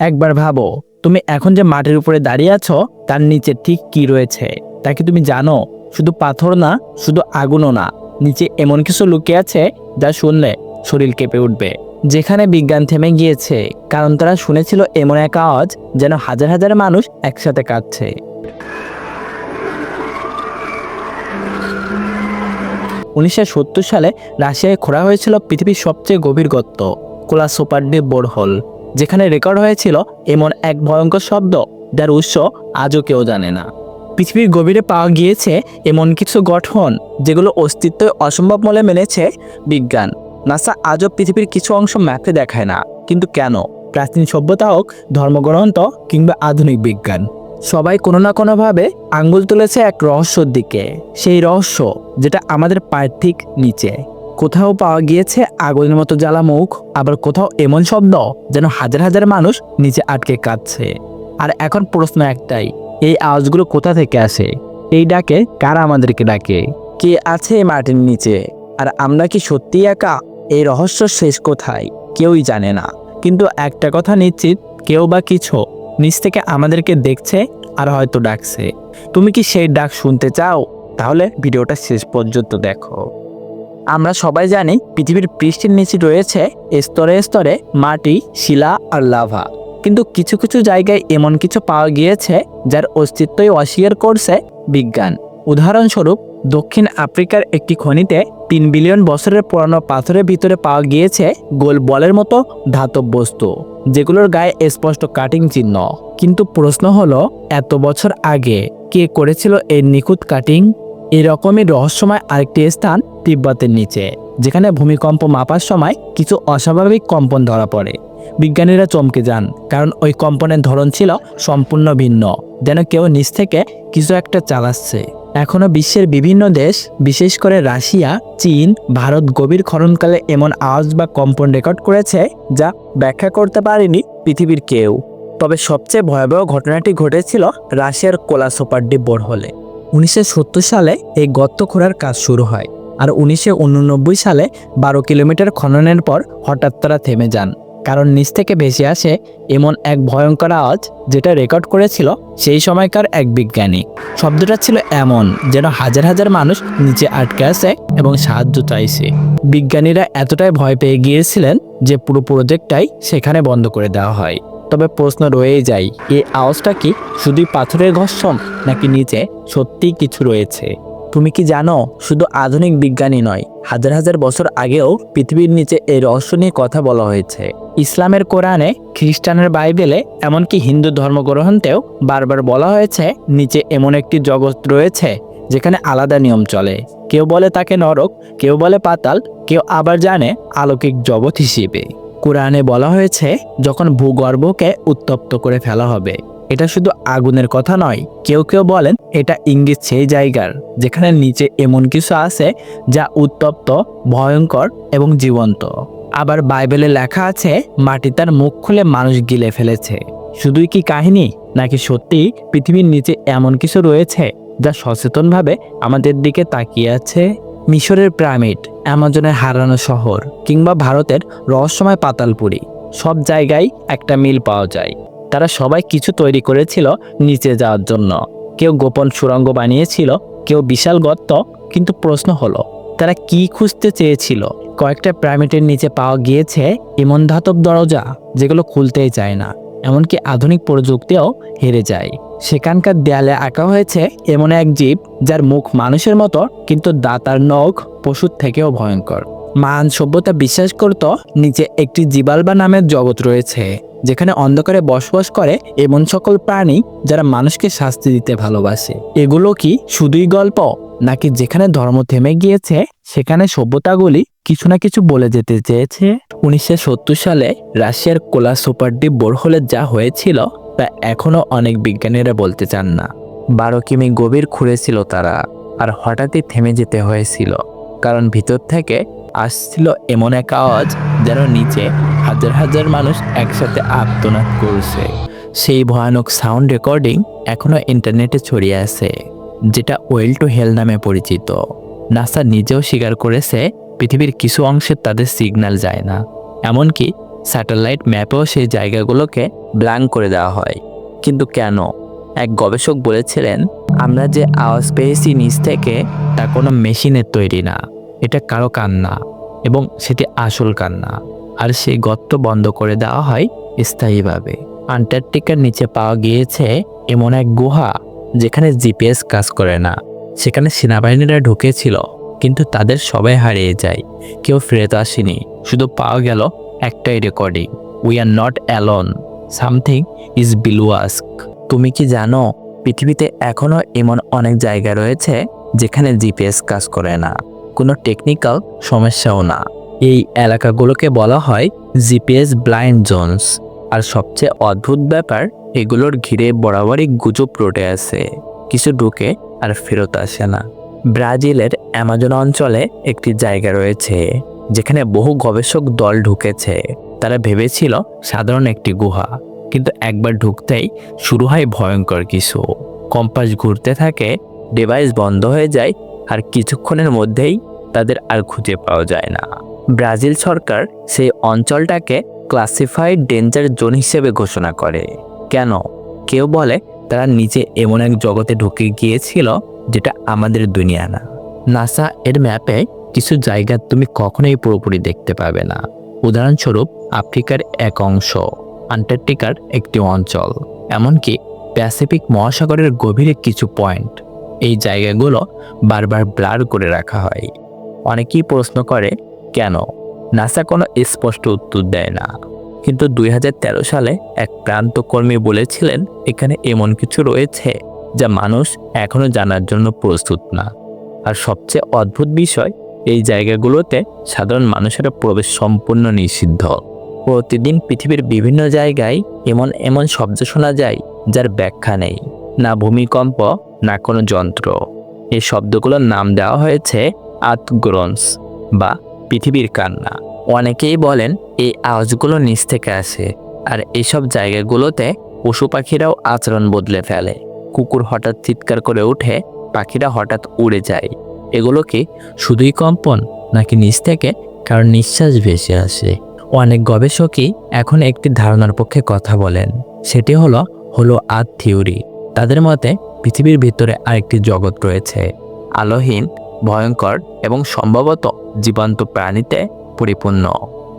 একবার ভাবো, তুমি এখন যে মাটির উপরে দাঁড়িয়ে আছো, তার নিচে ঠিক কি রয়েছে? তা কি তুমি জানো? শুধু পাথর না, শুধু আগুনও না। নিচে এমন কিছু লুকিয়ে আছে যা শুনলে শরীর কেঁপে উঠবে। যেখানে বিজ্ঞান থেমে গিয়েছে, কারণ তারা শুনেছিল এমন এক আওয়াজ যেন হাজার হাজার মানুষ একসাথে কাঁদছে। উনিশশো সত্তর সালে রাশিয়ায় খোঁড়া হয়েছিল পৃথিবীর সবচেয়ে গভীর গর্ত কোলা সুপারডিপ বোরহোল। যেখানে রেকর্ড হয়েছিল এমন এক ভয়ঙ্কর শব্দ যার উৎস আজও কেউ জানে না। পৃথিবীর গভীরে পাওয়া গিয়েছে এমন কিছু গঠন যেগুলো অস্তিত্ব অসম্ভব বলে মেনেছে বিজ্ঞান। নাসা আজও পৃথিবীর কিছু অংশ ম্যাপে দেখায় না, কিন্তু কেন? প্রাচীন সভ্যতা হোক, ধর্মগ্রন্থ কিংবা আধুনিক বিজ্ঞান, সবাই কোনো না কোনোভাবে আঙ্গুল তুলেছে এক রহস্যর দিকে। সেই রহস্য যেটা আমাদের পায়ের ঠিক নিচে। কোথাও পাওয়া গিয়েছে আগুনের মতো জ্বালা মুখ, আবার কোথাও এমন শব্দ যেন হাজার হাজার মানুষ নিচে আটকে কাঁদছে। আর এখন প্রশ্ন একটাই, এই আওয়াজগুলো কোথা থেকে আসে? এই ডাকে কারা আমাদেরকে ডাকে? কে আছে এই মাটির নিচে? আর আমরা কি সত্যি একা? এই রহস্য শেষ কোথায়? কেউই জানে না। কিন্তু একটা কথা নিশ্চিত, কেউ বা কিছু নিচ থেকে আমাদেরকে দেখছে আর হয়তো ডাকছে। তুমি কি সেই ডাক শুনতে চাও? তাহলে ভিডিওটা শেষ পর্যন্ত দেখো। আমরা সবাই জানি পৃথিবীর পৃষ্ঠের নিচে রয়েছে স্তরে স্তরে মাটি, শিলা আর লাভা। কিন্তু কিছু কিছু জায়গায় এমন কিছু পাওয়া গিয়েছে যার অস্তিত্বই অস্বীকার করছে বিজ্ঞান। উদাহরণস্বরূপ, দক্ষিণ আফ্রিকার একটি খনিতে তিন বিলিয়ন বছরের পুরানো পাথরের ভিতরে পাওয়া গিয়েছে গোল বলের মতো ধাতব বস্তু, যেগুলোর গায়ে স্পষ্ট কাটিং চিহ্ন। কিন্তু প্রশ্ন হলো, এত বছর আগে কে করেছিল এই নিখুঁত কাটিং? এরকমই রহস্যময় আরেকটি স্থান তিব্বতের নিচে, যেখানে ভূমিকম্প মাপার সময় কিছু অস্বাভাবিক কম্পন ধরা পড়ে। বিজ্ঞানীরা চমকে যান, কারণ ওই কম্পনের ধরন ছিল সম্পূর্ণ ভিন্ন, যেন কেউ নিচ থেকে কিছু একটা চালাচ্ছে। এখনও বিশ্বের বিভিন্ন দেশ, বিশেষ করে রাশিয়া, চীন, ভারত গভীর খননকালে এমন আওয়াজ বা কম্পন রেকর্ড করেছে যা ব্যাখ্যা করতে পারেনি পৃথিবীর কেউ। তবে সবচেয়ে ভয়াবহ ঘটনাটি ঘটেছিল রাশিয়ার কোলা সুপারডিপ বোরহলে। উনিশশো সত্তর সালে এই গর্ত খোঁড়ার কাজ শুরু হয় আর উনিশশো উননব্বই সালে বারো কিলোমিটার খননের পর হঠাৎ তারা থেমে যান। কারণ নিচ থেকে ভেসে আসে এমন এক ভয়ঙ্কর আওয়াজ যেটা রেকর্ড করেছিল সেই সময়কার এক বিজ্ঞানী। শব্দটা ছিল এমন যেন হাজার হাজার মানুষ নিচে আটকে আছে এবং সাহায্য চাইছে। বিজ্ঞানীরা এতটাই ভয় পেয়ে গিয়েছিলেন যে পুরো প্রজেক্টটাই সেখানে বন্ধ করে দেওয়া হয়। তবে প্রশ্ন রয়েই যায় এই আওয়াজটা কি শুধুই পাথরের ঘর্ষণ নাকি নিচে সত্যিই কিছু রয়েছে? তুমি কি জানো, শুধু আধুনিক বিজ্ঞানী নয়, হাজার হাজার বছর আগেও পৃথিবীর নিচে এই রহস্য নিয়ে কথা বলা হয়েছে। ইসলামের কোরআনে খ্রিস্টানের বাইবেলে এমনকি হিন্দু ধর্মগ্রন্থেও বারবার বলা হয়েছে, নিচে এমন একটি জগৎ রয়েছে যেখানে আলাদা নিয়ম চলে। কেউ বলে তাকে নরক, কেউ বলে পাতাল, কেউ আবার জানে আলৌকিক জগৎ হিসেবে। কোরআনে বলা হয়েছে, যখন ভূগর্ভকে উত্তপ্ত করে ফেলা হবে, এটা শুধু আগুনের কথা নয়, কেউ কেউ বলেন এটা ইঙ্গিত সেই জায়গার, যেখানে নিচে এমন কিছু আছে যা উত্তপ্ত, ভয়ঙ্কর এবং জীবন্ত। আবার বাইবেলে লেখা আছে, মাটি তার মুখ খুলে মানুষ গিলে ফেলেছে। শুধুই কি কাহিনী, নাকি সত্যি পৃথিবীর নিচে এমন কিছু রয়েছে, যা সচেতনভাবে আমাদের দিকে তাকিয়ে আছে? মিশরের পিরামিড, অ্যামাজনের হারানো শহর কিংবা ভারতের রহস্যময় পাতালপুরি, সব জায়গায় একটা মিল পাওয়া যায়। তারা সবাই কিছু তৈরি করেছিল নিচে যাওয়ার জন্য। কেউ গোপন সুড়ঙ্গ বানিয়েছিল, কেউ বিশাল গর্ত, কিন্তু প্রশ্ন হলো, তারা কি খুঁজতে চেয়েছিল? কয়েকটা পিরামিডের নিচে পাওয়া গিয়েছে এমন ধাতব দরজা যেগুলো খুলতেই চায় না। এমনকি আধুনিক প্রযুক্তিও হেরে যায়। সেখানকার দেয়ালে আঁকা হয়েছে এমন এক জীব যার মুখ মানুষের মতো, কিন্তু দাঁতার নখ পশুর থেকেও ভয়ঙ্কর। মান সভ্যতা বিশ্বাস করত নিচে একটি জিবালবা নামের জগৎ রয়েছে, যেখানে অন্ধকারে বসবাস করে এমন সকল প্রাণী যারা মানুষকে শাস্তি দিতে ভালোবাসে। এগুলো কি শুধুই গল্প, নাকি যেখানে ধর্ম থেমে গিয়েছে, সেখানে সভ্যতাগুলি কিছু না কিছু বলে যেতে চেয়েছে। উনিশশো সত্তর সালে রাশিয়ার কোলা সুপারডিপ বোরহলে যা হয়েছিল তা এখনও অনেক বিজ্ঞানীরা বলতে চান না। বারো কিমি গভীর খুঁড়েছিল তারা, আর হঠাৎই থেমে যেতে হয়েছিল, কারণ ভিতর থেকে আসছিল এমন এক আওয়াজ যেন নিচে হাজার হাজার মানুষ একসাথে আত্মনাদ করছে। সেই ভয়ানক সাউন্ড রেকর্ডিং এখনও ইন্টারনেটে ছড়িয়ে আছে, যেটা ওয়েল টু হেল নামে পরিচিত। নাসা নিজেও স্বীকার করেছে পৃথিবীর কিছু অংশে তাদের সিগন্যাল যায় না। এমনকি স্যাটেলাইট ম্যাপেও সেই জায়গাগুলোকে ব্ল্যাঙ্ক করে দেওয়া হয়। কিন্তু কেন? এক গবেষক বলেছিলেন, আমরা যে আওয়াজ পেয়েছি নিচ থেকে, তা কোনো মেশিনের তৈরি না। এটা কারও কান্না এবং সেটি আসল কান্না। আর সেই গর্ত বন্ধ করে দেওয়া হয় স্থায়ীভাবে। আন্টার্কটিকার নিচে পাওয়া গিয়েছে এমন এক গুহা যেখানে জিপিএস কাজ করে না। সেখানে সেনাবাহিনীরা ঢুকেছিল। কিন্তু তাদের সবাই হারিয়ে যায়। কেউ ফেরত আসেনি। শুধু পাওয়া গেল একটাই recording we are not alone something is below ask তুমি কি জানো, পৃথিবীতে এখনও এমন অনেক জায়গা রয়েছে যেখানে জিপিএস কাজ করে না। কোনো টেকনিক্যাল সমস্যাও না। এই এলাকাগুলোকে বলা হয় জিপিএস ব্লাইন্ড জোনস আর সবচেয়ে অদ্ভুত ব্যাপার, এগুলোর ঘিরে বরাবরই গুজব রটে আছে। কিছু ঢুকে আর ফেরত আসে না। ব্রাজিলের অ্যামাজন অঞ্চলে একটি জায়গা রয়েছে, যেখানে বহু গবেষক দল ঢুকেছে। তারা ভেবেছিল সাধারণ একটি গুহা, কিন্তু একবার ঢুকতেই শুরু হয় ভয়ঙ্কর কিছু। কম্পাস ঘুরতে থাকে, ডিভাইস বন্ধ হয়ে যায়, আর কিছুক্ষণের মধ্যেই তাদের আর খুঁজে পাওয়া যায় না। ব্রাজিল সরকার সেই অঞ্চলটাকে ক্লাসিফাইড ডেঞ্জার জোন হিসেবে ঘোষণা করে। কেন? কেউ বলে তারা নিচে এমন এক জগতে ঢুকে গিয়েছিল যেটা আমাদের দুনিয়া না। নাসা এর ম্যাপে কিছু জায়গা তুমি কখনোই পুরোপুরি দেখতে পাবে না। উদাহরণস্বরূপ, আফ্রিকার এক অংশ, আন্টার্কটিকার একটি অঞ্চল, এমনকি প্যাসিফিক মহাসাগরের গভীরে কিছু পয়েন্ট। এই জায়গাগুলো বারবার ব্লার করে রাখা হয়। অনেকেই প্রশ্ন করে, কেন? নাসা কোনো স্পষ্ট উত্তর দেয় না। কিন্তু দুই হাজার তেরো সালে এক প্রান্ত কর্মী বলেছিলেন, এখানে এমন কিছু রয়েছে যা মানুষ এখনও জানার জন্য প্রস্তুত না। আর সবচেয়ে অদ্ভুত বিষয়, এই জায়গাগুলোতে সাধারণ মানুষের প্রবেশ সম্পূর্ণ নিষিদ্ধ। প্রতিদিন পৃথিবীর বিভিন্ন জায়গায় এমন এমন শব্দ শোনা যায়, যার ব্যাখ্যা নেই, না ভূমিকম্প, না কোনো যন্ত্র। এই শব্দগুলোর নাম দেওয়া হয়েছে আতগ্রন্স বা পৃথিবীর কান্না। অনেকেই বলেন, এই আওয়াজগুলো নিচ থেকে আসে, আর এইসব জায়গাগুলোতে পশু পাখিরাও আচরণ বদলে ফেলে। কুকুর হঠাৎ চিৎকার করে উঠে পাখিরা হঠাৎ উড়ে যায়। এগুলো কি শুধুই কম্পন, নাকি নিচ থেকে কারণ নিঃশ্বাস ভেসে আসে? অনেক গবেষকই এখন একটি ধারণার পক্ষে কথা বলেন। সেটি হলো হলো আর্থ থিওরি। তাদের মতে, পৃথিবীর ভিতরে আরেকটি জগৎ রয়েছে। আলোহীন, ভয়ঙ্কর এবং সম্ভবত জীবন্ত প্রাণীতে পরিপূর্ণ।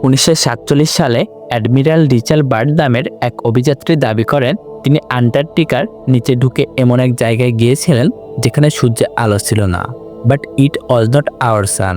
উনিশশো সাতচল্লিশ সালে অ্যাডমিরাল রিচাল বার্ড নামের এক অভিযাত্রী দাবি করেন তিনি আন্টার্কটিকার নিচে ঢুকে এমন এক জায়গায় গিয়েছিলেন যেখানে সূর্যের আলো ছিল না। But it was not our sun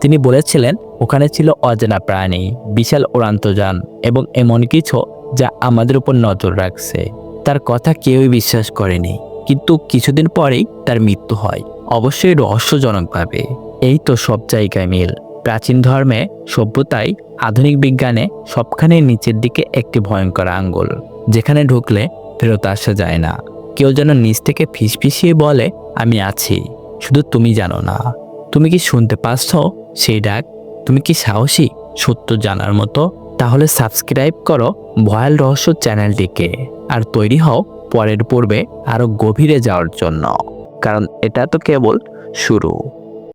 তিনি বলেছিলেন, ওখানে ছিল অজানা প্রাণী, বিশাল উড়ান্তযান এবং এমন কিছু যা আমাদের উপর নজর রাখছে। তার কথা কেউই বিশ্বাস করেনি। কিন্তু কিছুদিন পরেই তার মৃত্যু হয়। অবশ্যই রহস্যজনকভাবে। এই তো সব জায়গায় মিল। প্রাচীন ধর্মে সভ্যতায় আধুনিক বিজ্ঞানে সবখানে নিচের দিকে একটি ভয়ঙ্কর আঙ্গুল, যেখানে ঢুকলে ফেরত আসা যায় না। কেউ যেন নিচ থেকে ফিসফিসিয়ে বলে, আমি আছি, শুধু তুমি জানো না। তুমি কি শুনতে পাচ্ছ সেই ডাক? তুমি কি সাহসী? সত্য জানার মতো। তাহলে সাবস্ক্রাইব করো ভয়াল রহস্য চ্যানেলটিকে আর তৈরি হও পরের পর্বে আরও গভীরে যাওয়ার জন্য। কারণ এটা তো কেবল শুরু।